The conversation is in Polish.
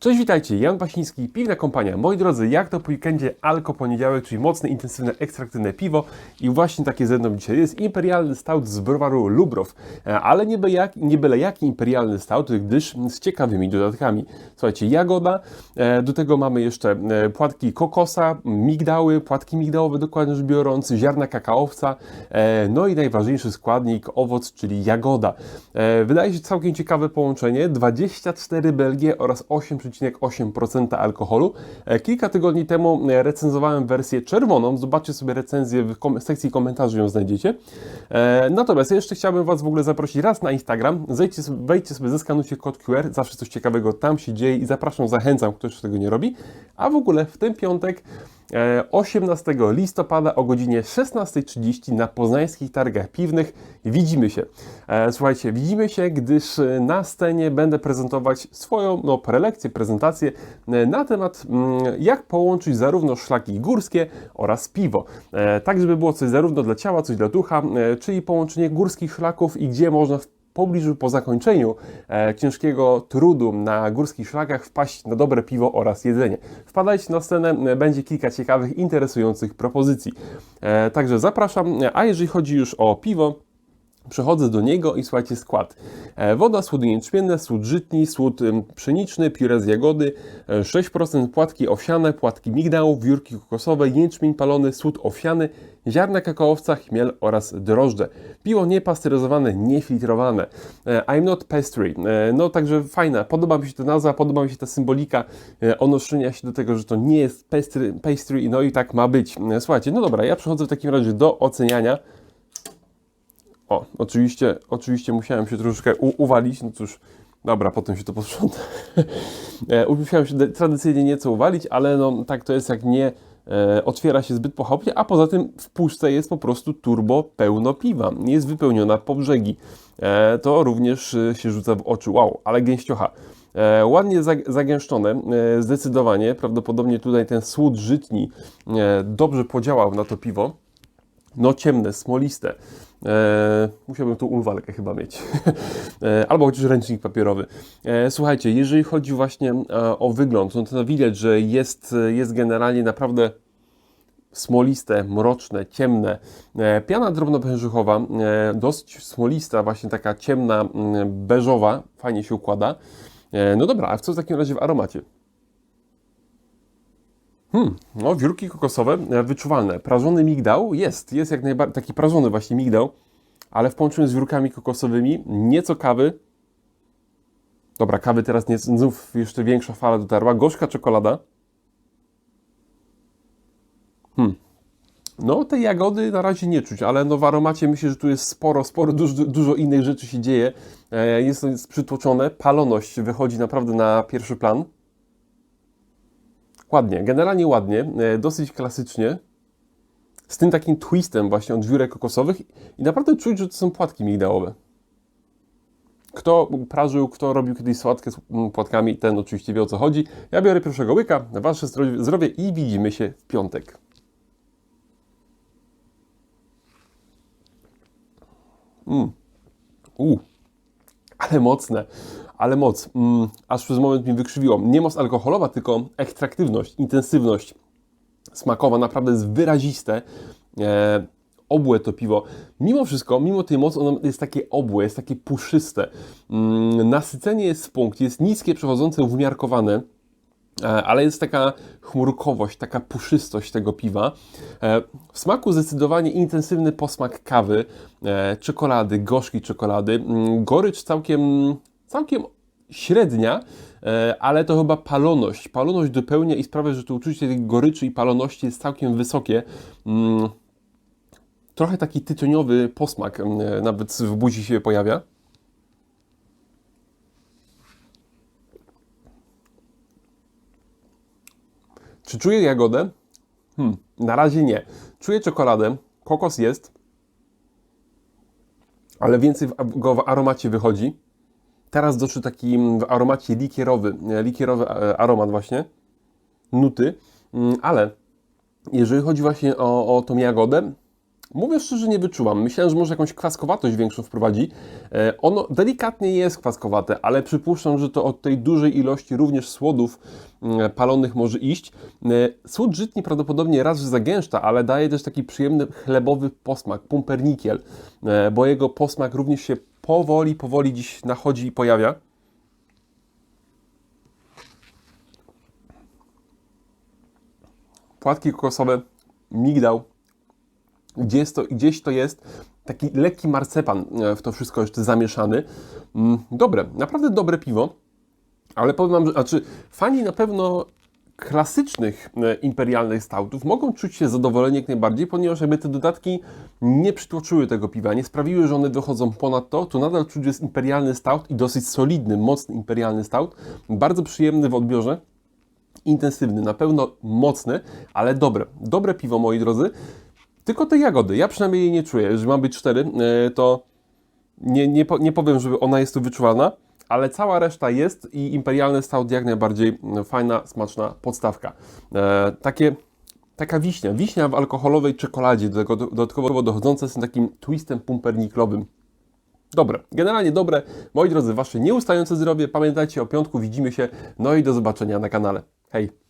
Cześć, witajcie, Jan Basiński, Piwna Kompania. Moi drodzy, jak to po weekendzie Alko Poniedziałek, czyli mocne, intensywne, ekstraktywne piwo i właśnie takie ze mną dzisiaj jest imperialny stout z browaru Lubrow, E, ale nie byle, jak, nie byle jaki imperialny stout, gdyż z ciekawymi dodatkami. Słuchajcie, jagoda, e, do tego mamy jeszcze e, płatki kokosa, migdały, płatki migdałowe dokładnie rzecz biorąc, ziarna kakaowca, no i najważniejszy składnik, owoc, czyli jagoda. Wydaje się całkiem ciekawe połączenie, 24 Belgie oraz 8,8% alkoholu. E, Kilka tygodni temu e, recenzowałem wersję czerwoną, zobaczcie sobie recenzję w kom- sekcji komentarzy ją znajdziecie. E, Natomiast jeszcze chciałbym Was w ogóle zaprosić raz na Instagram, zejdźcie wejdźcie sobie, zeskanujcie kod QR, zawsze coś ciekawego tam się dzieje i zapraszam, zachęcam, kto jeszcze tego nie robi. A w ogóle w ten piątek e, 18 listopada o godzinie 16.30 na poznańskich targach piwnych widzimy się. E, Słuchajcie, widzimy się, gdyż e, na scenie będę prezentować swoją no, prelekcję, prezentację e, na temat mm, jak połączyć zarówno szlaki górskie oraz piwo. E, Tak, żeby było coś zarówno dla ciała, coś dla ducha, e, czyli połączenie górskich szlaków i gdzie można w pobliżu po zakończeniu e, ciężkiego trudu na górskich szlakach wpaść na dobre piwo oraz jedzenie. Wpadajcie na scenę, e, będzie kilka ciekawych, interesujących propozycji. E, także zapraszam, a jeżeli chodzi już o piwo, Przechodzę do niego i słuchajcie skład. E, Woda, słód jęczmienny, słód żytni, słód pszeniczny, pióre z jagody, e, 6% płatki owsiane, płatki migdałów, wiórki kokosowe, jęczmień palony, słód owsiany, ziarna kakaowca, chmiel oraz drożdże. Piwo niepasteryzowane, niefiltrowane. E, I'm not pastry. E, No także fajna, podoba mi się ta nazwa, podoba mi się ta symbolika e, odnoszenia się do tego, że to nie jest pastry, pastry no i tak ma być. E, Słuchajcie, no dobra, ja przechodzę w takim razie do oceniania. O, oczywiście, oczywiście musiałem się troszeczkę uwalić, no cóż, dobra, potem się to posprząta. E, musiałem się tradycyjnie nieco uwalić, ale no tak to jest jak nie e, otwiera się zbyt pochopnie, a poza tym w puszce jest po prostu turbo pełno piwa, jest wypełniona po brzegi. E, to również e, się rzuca w oczy, wow, ale gęściocha. E, ładnie zag- zagęszczone, e, zdecydowanie, prawdopodobnie tutaj ten słód żytni e, dobrze podziałał na to piwo. No ciemne, smoliste. E, musiałbym tu umywalkę chyba mieć. e, albo chociaż ręcznik papierowy. E, słuchajcie, jeżeli chodzi właśnie e, o wygląd, no to widać, że jest, jest generalnie naprawdę smoliste, mroczne, ciemne. E, piana drobnopężychowa, e, dosyć smolista, właśnie taka ciemna, mm, beżowa, fajnie się układa. E, no dobra, a co w takim razie w aromacie? Hmm, no wiórki kokosowe e, wyczuwalne. Prażony migdał jest, jest jak najbardziej taki prażony właśnie migdał, ale w połączeniu z wiórkami kokosowymi, nieco kawy. Dobra, kawy teraz nie, znów jeszcze większa fala dotarła. Gorzka czekolada. Hmm. No, tej jagody na razie nie czuć, ale no w aromacie myślę, że tu jest sporo, sporo, dużo, dużo innych rzeczy się dzieje. E, Jest to przytłoczone. Paloność wychodzi naprawdę na pierwszy plan. Ładnie, generalnie ładnie, e, dosyć klasycznie, z tym takim twistem właśnie od wiórek kokosowych i naprawdę czuć, że to są płatki migdałowe. Kto prażył, kto robił kiedyś sałatkę z mm, płatkami, ten oczywiście wie o co chodzi. Ja biorę pierwszego łyka, wasze zdrowie, i widzimy się w piątek. Mm. U, ale mocne, ale moc. Mm, aż przez moment mi wykrzywiło. Nie moc alkoholowa, tylko ekstraktywność, intensywność smakowa naprawdę jest wyraziste. E, obłe to piwo. Mimo wszystko, mimo tej mocy, ono jest takie obłe, jest takie puszyste. Mm, nasycenie jest w punkt, jest niskie, przechodzące, umiarkowane. E, ale jest taka chmurkowość, taka puszystość tego piwa. E, W smaku zdecydowanie intensywny posmak kawy, e, czekolady, gorzkiej czekolady. Mm, Gorycz całkiem, całkiem średnia, ale to chyba paloność. Paloność dopełnia i sprawia, że to uczucie tej goryczy i paloności jest całkiem wysokie. Mm, Trochę taki tytoniowy posmak mm, nawet w buzi się pojawia. Czy czuję jagodę? Hmm, na razie nie. Czuję czekoladę, kokos jest, ale więcej w, go w aromacie wychodzi. Teraz doszły taki mm, w aromacie likierowy, e, likierowy e, aromat właśnie, nuty, Mm, ale jeżeli chodzi właśnie o, o tą jagodę, Mówię szczerze, nie wyczułam. Myślałem, że może jakąś kwaskowatość większą wprowadzi. E, ono delikatnie jest kwaskowate, ale przypuszczam, że to od tej dużej ilości również słodów mm, palonych może iść. E, Słód żytni prawdopodobnie raz, że zagęszcza, ale daje też taki przyjemny chlebowy posmak, pumpernikiel, e, bo jego posmak również się powoli, powoli dziś nachodzi i pojawia. Płatki kokosowe, migdał, gdzieś to, gdzieś to jest taki lekki marcepan e, w to wszystko jeszcze zamieszany. Mm, Dobre, naprawdę dobre piwo, ale powiem Wam, że znaczy, fani na pewno klasycznych e, imperialnych stoutów mogą czuć się zadowoleni jak najbardziej, ponieważ jakby te dodatki nie przytłoczyły tego piwa, nie sprawiły, że one wychodzą ponad to, to nadal czuć, jest imperialny stout i dosyć solidny, mocny imperialny stout, bardzo przyjemny w odbiorze, intensywny, na pewno mocny, ale dobre. Dobre piwo, moi drodzy. Tylko te jagody, ja przynajmniej jej nie czuję. Jeżeli mam być cztery, e, to nie, nie, nie powiem, żeby ona jest tu wyczuwalna, ale cała reszta jest i imperialny stout jak najbardziej fajna, smaczna podstawka. E, takie, taka wiśnia, wiśnia w alkoholowej czekoladzie, do tego dodatkowo dochodzące z takim twistem pumperniklowym. Dobre, generalnie dobre. Moi drodzy, wasze nieustające zdrowie. Pamiętajcie o piątku, widzimy się. No i do zobaczenia na kanale. Hej!